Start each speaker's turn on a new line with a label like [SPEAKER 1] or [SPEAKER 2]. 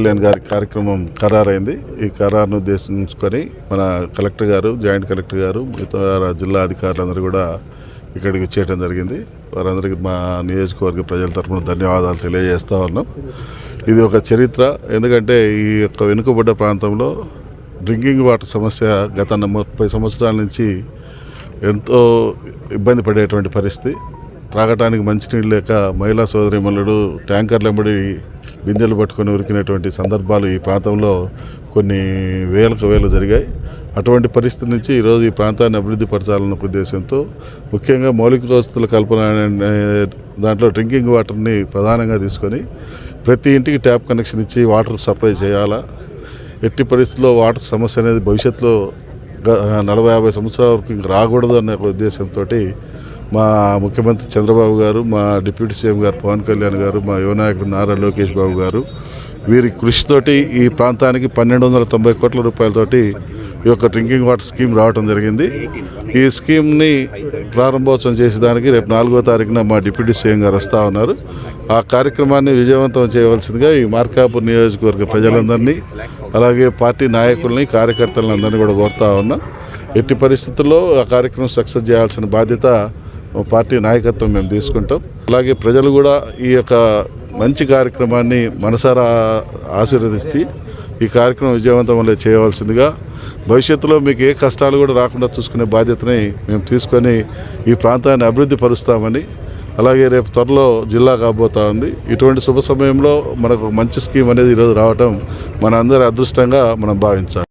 [SPEAKER 1] కళ్యాణ్ గారి కార్యక్రమం ఖరారైంది. ఈ ఖరారును ఉద్దేశించుకొని మన కలెక్టర్ గారు జాయింట్ కలెక్టర్ గారు మిగతా జిల్లా అధికారులందరూ కూడా ఇక్కడికి వచ్చేయడం జరిగింది. వారందరికీ మా నియోజకవర్గ ప్రజల తరఫున ధన్యవాదాలు తెలియజేస్తా ఉన్నాం. ఇది ఒక చరిత్ర. ఎందుకంటే ఈ యొక్క వెనుకబడ్డ ప్రాంతంలో డ్రింకింగ్ వాటర్ సమస్య గత ముప్పై సంవత్సరాల నుంచి ఎంతో ఇబ్బంది పడేటువంటి పరిస్థితి. త్రాగటానికి మంచినీళ్ళు లేక మహిళా సోదరిమల్లుడు ట్యాంకర్లు వెంబడి బిందెలు పట్టుకొని ఉరికినటువంటి సందర్భాలు ఈ ప్రాంతంలో కొన్ని వేలకు వేలు జరిగాయి. అటువంటి పరిస్థితి నుంచి ఈరోజు ఈ ప్రాంతాన్ని అభివృద్ధి పరచాలన్న ఉద్దేశంతో ముఖ్యంగా మౌలిక వసతుల కల్పన దాంట్లో డ్రింకింగ్ వాటర్ని ప్రధానంగా తీసుకొని ప్రతి ఇంటికి ట్యాప్ కనెక్షన్ ఇచ్చి వాటర్ సప్లై చేయాలా? ఎట్టి పరిస్థితుల్లో వాటర్ సమస్య అనేది భవిష్యత్తులో నలభై యాభై సంవత్సరాల వరకు ఇంకా రాకూడదు అనే ఉద్దేశంతో మా ముఖ్యమంత్రి చంద్రబాబు గారు మా డిప్యూటీ సీఎం గారు పవన్ కళ్యాణ్ గారు మా యువ నాయకుడు నారా లోకేష్ బాబు గారు వీరి కృషితోటి ఈ ప్రాంతానికి పన్నెండు వందల తొంభై కోట్ల రూపాయలతోటి ఈ యొక్క డ్రింకింగ్ వాటర్ స్కీమ్ రావడం జరిగింది. ఈ స్కీమ్ని ప్రారంభోత్సవం చేసేదానికి రేపు నాలుగో తారీఖున మా డిప్యూటీ సీఎం గారు వస్తూ ఉన్నారు. ఆ కార్యక్రమాన్ని విజయవంతం చేయవలసిందిగా ఈ మార్కాపూర్ నియోజకవర్గ ప్రజలందరినీ అలాగే పార్టీ నాయకుల్ని కార్యకర్తలందరినీ కూడా కోరుతా ఉన్నా. ఎట్టి పరిస్థితుల్లో ఆ కార్యక్రమం సక్సెస్ చేయాల్సిన బాధ్యత పార్టీ నాయకత్వం మేము తీసుకుంటాం. అలాగే ప్రజలు కూడా ఈ యొక్క మంచి కార్యక్రమాన్ని మనసారా ఆశీర్వదిస్తే ఈ కార్యక్రమం విజయవంతంలో చేయవలసిందిగా భవిష్యత్తులో మీకు ఏ కష్టాలు కూడా రాకుండా చూసుకునే బాధ్యతని మేము తీసుకొని ఈ ప్రాంతాన్ని అభివృద్ధి పరుస్తామని అలాగే రేపు త్వరలో జిల్లా కాబోతా ఉంది. ఇటువంటి శుభ సమయంలో మనకు మంచి స్కీమ్ అనేది ఈరోజు రావటం మన అందరి అదృష్టంగా మనం భావించాలి.